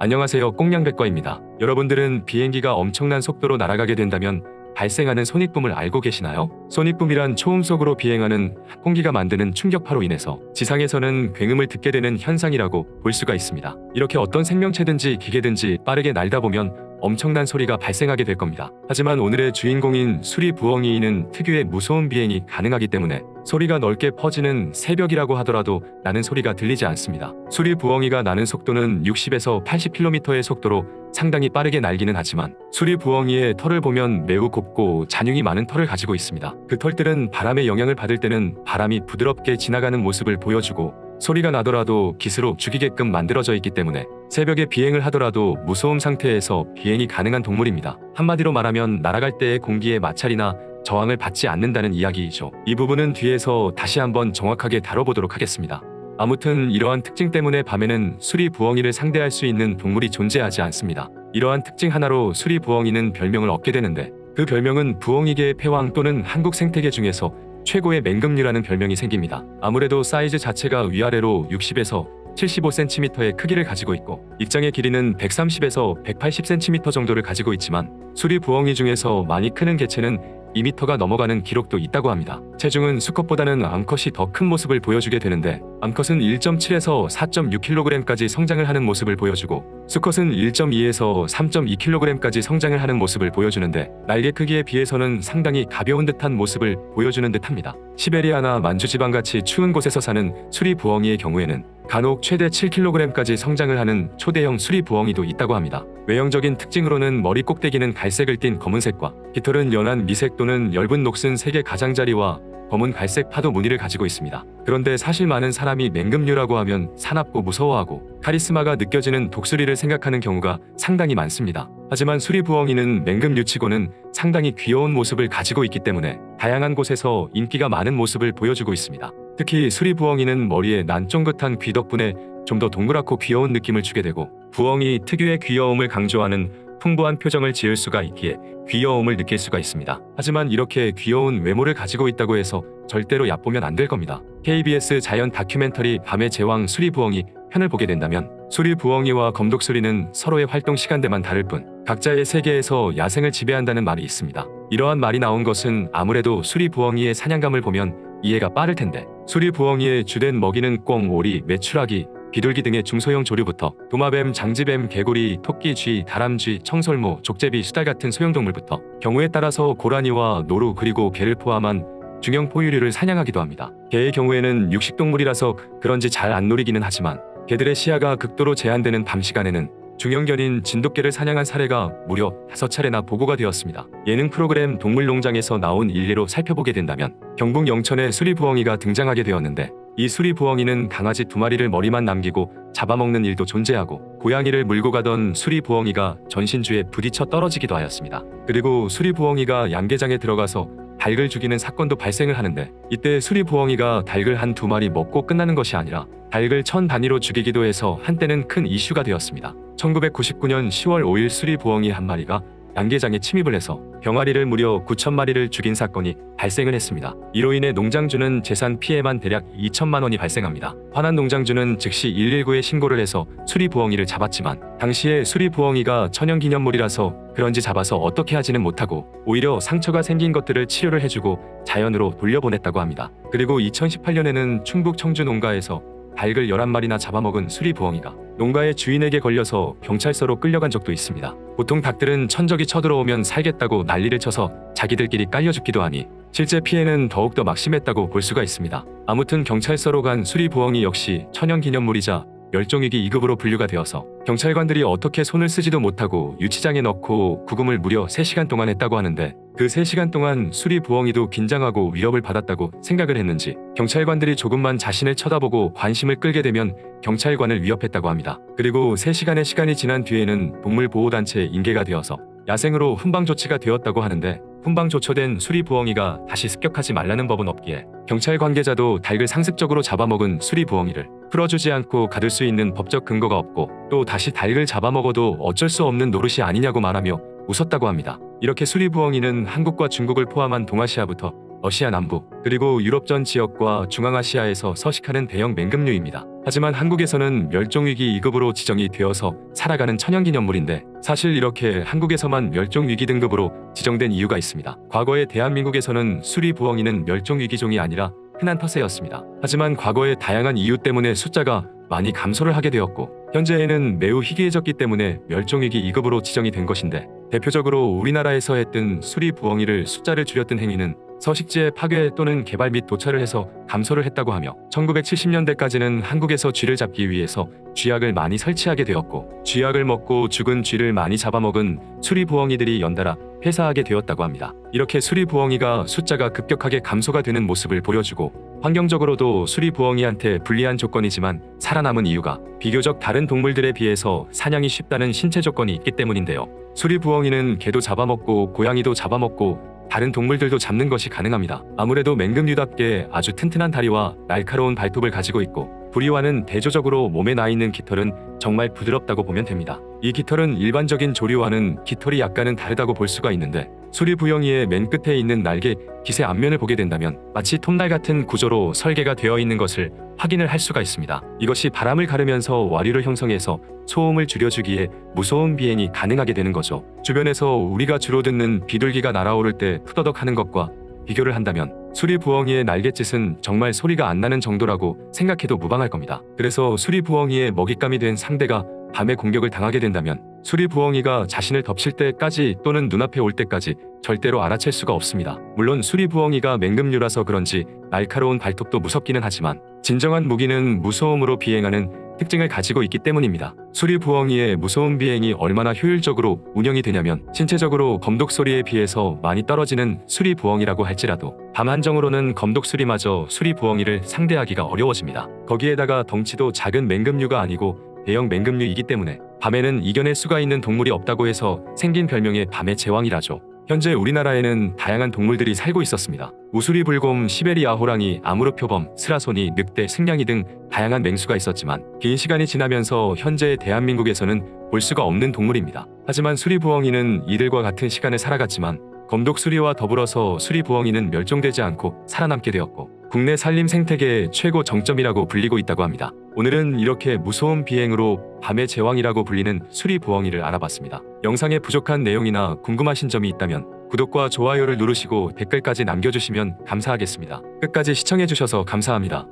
안녕하세요 꽁냥백과입니다. 여러분들은 비행기가 엄청난 속도로 날아가게 된다면 발생하는 손익붐을 알고 계시나요? 손익붐이란 초음속으로 비행하는 공기가 만드는 충격파로 인해서 지상에서는 굉음을 듣게 되는 현상이라고 볼 수가 있습니다. 이렇게 어떤 생명체든지 기계든지 빠르게 날다 보면 엄청난 소리가 발생하게 될 겁니다. 하지만 오늘의 주인공인 수리 부엉이는 특유의 무서운 비행이 가능하기 때문에 소리가 넓게 퍼지는 새벽이라고 하더라도 나는 소리가 들리지 않습니다. 수리 부엉이가 나는 속도는 60에서 80km의 속도로 상당히 빠르게 날기는 하지만 수리 부엉이의 털을 보면 매우 곱고 잔흉이 많은 털을 가지고 있습니다. 그 털들은 바람의 영향을 받을 때는 바람이 부드럽게 지나가는 모습을 보여주고 소리가 나더라도 기스로 죽이게끔 만들어져 있기 때문에 새벽에 비행을 하더라도 무소음 상태에서 비행이 가능한 동물입니다. 한마디로 말하면 날아갈 때의 공기의 마찰이나 저항을 받지 않는다는 이야기이죠. 이 부분은 뒤에서 다시 한번 정확하게 다뤄보도록 하겠습니다. 아무튼 이러한 특징 때문에 밤에는 수리 부엉이를 상대할 수 있는 동물이 존재하지 않습니다. 이러한 특징 하나로 수리 부엉이는 별명을 얻게 되는데 그 별명은 부엉이계의 패왕 또는 한국 생태계 중에서 최고의 맹금류라는 별명이 생깁니다. 아무래도 사이즈 자체가 위아래로 60에서 75cm의 크기를 가지고 있고 입장의 길이는 130에서 180cm 정도를 가지고 있지만 수리 부엉이 중에서 많이 크는 개체는 2m가 넘어가는 기록도 있다고 합니다. 체중은 수컷보다는 암컷이 더 큰 모습을 보여주게 되는데 암컷은 1.7에서 4.6kg까지 성장을 하는 모습을 보여주고 수컷은 1.2에서 3.2kg까지 성장을 하는 모습을 보여주는데 날개 크기에 비해서는 상당히 가벼운 듯한 모습을 보여주는 듯합니다. 시베리아나 만주지방같이 추운 곳에서 사는 수리 부엉이의 경우에는 간혹 최대 7kg까지 성장을 하는 초대형 수리 부엉이도 있다고 합니다. 외형적인 특징으로는 머리 꼭대기는 갈색을 띤 검은색과 깃털은 연한 미색 또는 엷은 녹슨 색의 가장자리와 검은 갈색 파도 무늬를 가지고 있습니다. 그런데 사실 많은 사람이 맹금류라고 하면 사납고 무서워하고 카리스마가 느껴지는 독수리를 생각하는 경우가 상당히 많습니다. 하지만 수리부엉이는 맹금류치고는 상당히 귀여운 모습을 가지고 있기 때문에 다양한 곳에서 인기가 많은 모습을 보여주고 있습니다. 특히 수리 부엉이는 머리에 난 쫑긋한 귀 덕분에 좀 더 동그랗고 귀여운 느낌을 주게 되고 부엉이 특유의 귀여움을 강조하는 풍부한 표정을 지을 수가 있기에 귀여움을 느낄 수가 있습니다. 하지만 이렇게 귀여운 외모를 가지고 있다고 해서 절대로 얕보면 안 될 겁니다. KBS 자연 다큐멘터리 밤의 제왕 수리부엉이 편을 보게 된다면 수리부엉이와 검독수리는 서로의 활동 시간대만 다를 뿐 각자의 세계에서 야생을 지배한다는 말이 있습니다. 이러한 말이 나온 것은 아무래도 수리부엉이의 사냥감을 보면 이해가 빠를 텐데 수리 부엉이의 주된 먹이는 꿩, 오리, 메추라기, 비둘기 등의 중소형 조류부터 도마뱀, 장지뱀, 개구리, 토끼, 쥐, 다람쥐, 청설모, 족제비, 수달 같은 소형동물부터 경우에 따라서 고라니와 노루 그리고 개를 포함한 중형 포유류를 사냥하기도 합니다. 개의 경우에는 육식동물이라서 그런지 잘 안 노리기는 하지만 개들의 시야가 극도로 제한되는 밤 시간에는 중형견인 진돗개를 사냥한 사례가 무려 5차례나 보고가 되었습니다. 예능 프로그램 동물농장에서 나온 일례로 살펴보게 된다면 경북 영천에 수리부엉이가 등장하게 되었는데 이 수리부엉이는 강아지 두 마리를 머리만 남기고 잡아먹는 일도 존재하고 고양이를 물고 가던 수리부엉이가 전신주에 부딪혀 떨어지기도 하였습니다. 그리고 수리부엉이가 양계장에 들어가서 닭을 죽이는 사건도 발생을 하는데 이때 수리부엉이가 닭을 한 두 마리 먹고 끝나는 것이 아니라 닭을 천 단위로 죽이기도 해서 한때는 큰 이슈가 되었습니다. 1999년 10월 5일 수리부엉이 한 마리가 양계장에 침입을 해서 병아리를 무려 9천 마리를 죽인 사건이 발생을 했습니다. 이로 인해 농장주는 재산 피해만 대략 2천만 원이 발생합니다. 화난 농장주는 즉시 119에 신고를 해서 수리부엉이를 잡았지만 당시에 수리부엉이가 천연기념물이라서 그런지 잡아서 어떻게 하지는 못하고 오히려 상처가 생긴 것들을 치료를 해주고 자연으로 돌려보냈다고 합니다. 그리고 2018년에는 충북 청주 농가에서 닭을 11마리나 잡아먹은 수리부엉이가 농가의 주인에게 걸려서 경찰서로 끌려간 적도 있습니다. 보통 닭들은 천적이 쳐들어오면 살겠다고 난리를 쳐서 자기들끼리 깔려 죽기도 하니 실제 피해는 더욱더 막심했다고 볼 수가 있습니다. 아무튼 경찰서로 간 수리부엉이 역시 천연기념물이자 멸종위기 2급으로 분류가 되어서 경찰관들이 어떻게 손을 쓰지도 못하고 유치장에 넣고 구금을 무려 3시간 동안 했다고 하는데 그 3시간 동안 수리 부엉이도 긴장하고 위협을 받았다고 생각을 했는지 경찰관들이 조금만 자신을 쳐다보고 관심을 끌게 되면 경찰관을 위협했다고 합니다. 그리고 3시간의 시간이 지난 뒤에는 동물보호단체 인계가 되어서 야생으로 훈방 조치가 되었다고 하는데 훈방 조처된 수리 부엉이가 다시 습격하지 말라는 법은 없기에 경찰 관계자도 닭을 상습적으로 잡아먹은 수리 부엉이를 풀어주지 않고 가둘 수 있는 법적 근거가 없고 또 다시 닭을 잡아먹어도 어쩔 수 없는 노릇이 아니냐고 말하며 웃었다고 합니다. 이렇게 수리부엉이는 한국과 중국을 포함한 동아시아부터 러시아 남부, 그리고 유럽 전 지역과 중앙아시아에서 서식하는 대형 맹금류입니다. 하지만 한국에서는 멸종위기 2급으로 지정이 되어서 살아가는 천연기념물인데 사실 이렇게 한국에서만 멸종위기 등급으로 지정된 이유가 있습니다. 과거에 대한민국에서는 수리부엉이는 멸종위기종이 아니라 흔한 터세였습니다. 하지만 과거의 다양한 이유 때문에 숫자가 많이 감소를 하게 되었고 현재에는 매우 희귀해졌기 때문에 멸종위기 2급으로 지정이 된 것인데 대표적으로 우리나라에서 했던 수리 부엉이를 숫자를 줄였던 행위는 서식지의 파괴 또는 개발 및 도찰을 해서 감소를 했다고 하며 1970년대까지는 한국에서 쥐를 잡기 위해서 쥐약을 많이 설치하게 되었고 쥐약을 먹고 죽은 쥐를 많이 잡아먹은 수리부엉이들이 연달아 폐사하게 되었다고 합니다. 이렇게 수리부엉이가 숫자가 급격하게 감소가 되는 모습을 보여주고 환경적으로도 수리 부엉이한테 불리한 조건이지만 살아남은 이유가 비교적 다른 동물들에 비해서 사냥이 쉽다는 신체 조건이 있기 때문인데요. 수리 부엉이는 개도 잡아먹고 고양이도 잡아먹고 다른 동물들도 잡는 것이 가능합니다. 아무래도 맹금류답게 아주 튼튼한 다리와 날카로운 발톱을 가지고 있고 부리와는 대조적으로 몸에 나 있는 깃털은 정말 부드럽다고 보면 됩니다. 이 깃털은 일반적인 조류와는 깃털이 약간은 다르다고 볼 수가 있는데 수리부엉이의 맨 끝에 있는 날개 깃의 앞면을 보게 된다면 마치 톱날 같은 구조로 설계가 되어 있는 것을 확인을 할 수가 있습니다. 이것이 바람을 가르면서 와류를 형성해서 소음을 줄여주기에 무서운 비행이 가능하게 되는 거죠. 주변에서 우리가 주로 듣는 비둘기가 날아오를 때 푸더덕 하는 것과 비교를 한다면 수리 부엉이의 날갯짓은 정말 소리가 안 나는 정도라고 생각해도 무방할 겁니다. 그래서 수리 부엉이의 먹잇감이 된 상대가 밤에 공격을 당하게 된다면 수리부엉이가 자신을 덮칠 때까지 또는 눈앞에 올 때까지 절대로 알아챌 수가 없습니다. 물론 수리부엉이가 맹금류라서 그런지 날카로운 발톱도 무섭기는 하지만 진정한 무기는 무서움으로 비행하는 특징을 가지고 있기 때문입니다. 수리부엉이의 무서운 비행이 얼마나 효율적으로 운영이 되냐면 신체적으로 검독 소리에 비해서 많이 떨어지는 수리부엉이라고 할지라도 밤 한정으로는 검독 소리마저 수리부엉이를 상대하기가 어려워집니다. 거기에다가 덩치도 작은 맹금류가 아니고 대형 맹금류이기 때문에 밤에는 이겨낼 수가 있는 동물이 없다고 해서 생긴 별명의 밤의 제왕이라죠. 현재 우리나라에는 다양한 동물들이 살고 있었습니다. 우수리 불곰, 시베리아 호랑이, 아무르표범, 스라소니, 늑대, 승냥이 등 다양한 맹수가 있었지만 긴 시간이 지나면서 현재 대한민국에서는 볼 수가 없는 동물입니다. 하지만 수리부엉이는 이들과 같은 시간을 살아갔지만 검독 수리와 더불어서 수리부엉이는 멸종되지 않고 살아남게 되었고 국내 산림 생태계의 최고 정점이라고 불리고 있다고 합니다. 오늘은 이렇게 무서운 비행으로 밤의 제왕이라고 불리는 수리부엉이를 알아봤습니다. 영상에 부족한 내용이나 궁금하신 점이 있다면 구독과 좋아요를 누르시고 댓글까지 남겨주시면 감사하겠습니다. 끝까지 시청해주셔서 감사합니다.